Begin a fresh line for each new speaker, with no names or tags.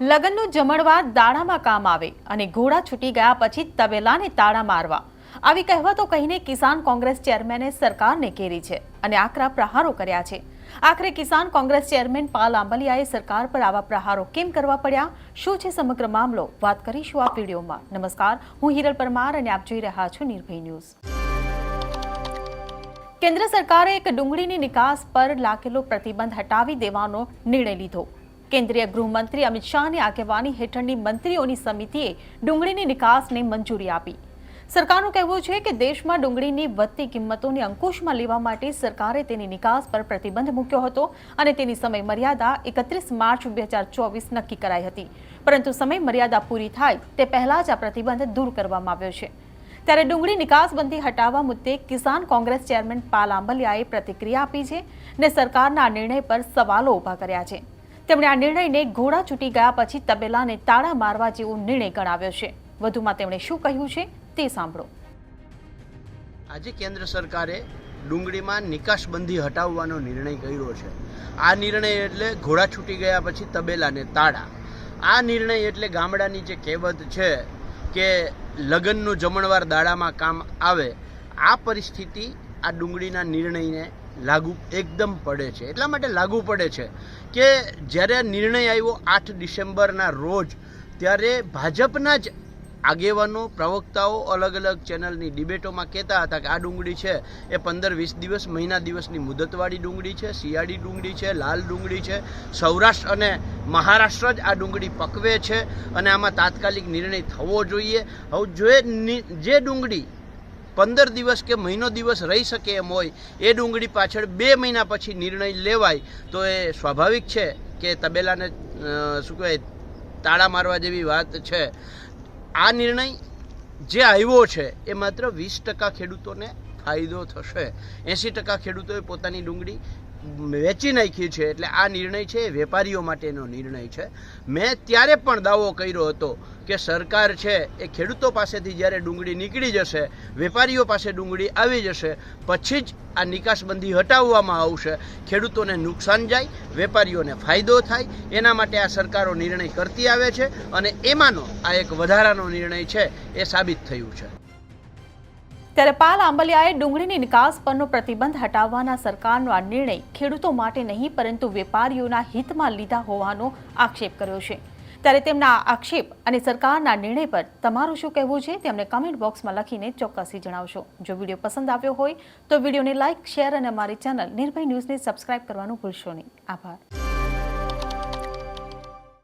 લગ્નનું જમણવાર દાણામાં કામ આવે અને ઘોડા છૂટી ગયા પછી તબેલાને તાળા મારવા. આવી કહેવતો કહીને કિસાન કોંગ્રેસ ચેરમેને સરકારને ઘેરી છે અને આકરા પ્રહારો કર્યા છે. આખરે કિસાન કોંગ્રેસ ચેરમેન પાલ આંબલિયાએ સરકાર પર આવા પ્રહારો કેમ કરવા પડ્યા? શું છે સમગ્ર મામલો? વાત કરીશું આ વિડીયોમાં. નમસ્કાર, હું હિરલ પરમાર અને આપ જોઈ રહ્યા છો નિર્ભય ન્યૂઝ. કેન્દ્ર સરકારે એક ડુંગળીની નિકાસ પર લાગેલો પ્રતિબંધ હટાવી દેવાનો નિર્ણય લીધો. કેન્દ્રીય ગૃહમંત્રી અમિત શાહની આગેવાની હેઠળની મંત્રીઓની સમિતિએ ડુંગળીની નિકાસને મંજૂરી આપી. સરકારનું કહેવું છે કે દેશમાં ડુંગળીની વધતી કિંમતોને અંકુશમાં લેવા માટે સરકારે તેની નિકાસ પર પ્રતિબંધ મૂક્યો હતો અને તેની સમય મર્યાદા એકત્રીસ માર્ચ બે હજાર ચોવીસ નક્કી કરાઈ હતી. પરંતુ સમય મર્યાદા પૂરી થાય તે પહેલા જ આ પ્રતિબંધ દૂર કરવામાં આવ્યો છે. ત્યારે ડુંગળી નિકાસબંધી હટાવવા મુદ્દે કિસાન કોંગ્રેસ ચેરમેન પાલ આંબલિયાએ પ્રતિક્રિયા આપી છે ને સરકારના આ નિર્ણય પર સવાલો ઊભા કર્યા છે. તેમણે આ નિર્ણયને ઘોડા છૂટી ગયા પછી તબેલાને તાળા મારવા જેવો નિર્ણય ગણાવ્યો છે. વધુમાં તેમણે શું કહ્યું છે તે સાંભળો.
આજે કેન્દ્ર સરકારે ડુંગળીમાં નિકાસબંધી હટાવવાનો નિર્ણય કર્યો છે. આ નિર્ણય એટલે ઘોડા છૂટી ગયા પછી તબેલાને તાળા. આ નિર્ણય એટલે ગામડાની જે કહેવત છે કે લગ્નનું જમણવાર દાડામાં કામ આવે, આ પરિસ્થિતિ આ ડુંગળીના નિર્ણયને લાગુ એકદમ પડે છે. એટલા માટે લાગુ પડે છે કે જ્યારે નિર્ણય આવ્યો આઠ ડિસેમ્બરના રોજ, ત્યારે ભાજપના જ આગેવાનો, પ્રવક્તાઓ અલગ અલગ ચેનલની ડિબેટોમાં કહેતા હતા કે આ ડુંગળી છે, એ પંદર વીસ દિવસ, મહિના દિવસની મુદતવાળી ડુંગળી છે, શિયાળી ડુંગળી છે, લાલ ડુંગળી છે. સૌરાષ્ટ્ર અને મહારાષ્ટ્ર જ આ ડુંગળી પકવે છે અને આમાં તાત્કાલિક નિર્ણય થવો જોઈએ. હવે જો જે ડુંગળી પંદર દિવસ કે મહિનો દિવસ રહી શકે એમ હોય, એ ડુંગળી પાછળ બે મહિના પછી નિર્ણય લેવાય, તો એ સ્વાભાવિક છે કે તબેલાને શું કહેવાય, તાળા મારવા જેવી વાત છે. આ નિર્ણય જે આવ્યો છે, એ માત્ર વીસ ટકા ખેડૂતોને ફાયદો થશે. એંસી ટકા ખેડૂતોએ પોતાની ડુંગળી વેચી નાખી છે એટલે આ નિર્ણય છે, એ વેપારીઓ માટેનો નિર્ણય છે. મેં ત્યારે પણ દાવો કર્યો હતો કે સરકાર છે, એ ખેડૂતો પાસેથી જ્યારે ડુંગળી નીકળી જશે, વેપારીઓ પાસે ડુંગળી આવી જશે, પછી જ આ નિકાસબંધી હટાવવામાં આવશે. ખેડૂતોને નુકસાન જાય, વેપારીઓને ફાયદો થાય, એના માટે આ સરકારો નિર્ણય કરતી આવે છે અને એમાંનો આ એક વધારાનો નિર્ણય છે, એ સાબિત થયું છે.
ત્યારે પાલ આંબલિયાએ ડુંગળીની નિકાસ પરનો પ્રતિબંધ હટાવવાના સરકારનો આ નિર્ણય ખેડૂતો માટે નહીં, પરંતુ વેપારીઓના હિતમાં લીધા હોવાનો આક્ષેપ કર્યો છે. ત્યારે તેમના આક્ષેપ અને સરકારના નિર્ણય પર તમારું શું કહેવું છે તેમને કમેન્ટ બોક્સમાં લખીને ચોક્કસથી જણાવશો. જો વીડિયો પસંદ આવ્યો હોય, તો વિડીયોને લાઇક શેર અને અમારી ચેનલ નિર્ભય ન્યૂઝને સબસ્ક્રાઇબ કરવાનું ભૂલશો નહીં. આભાર.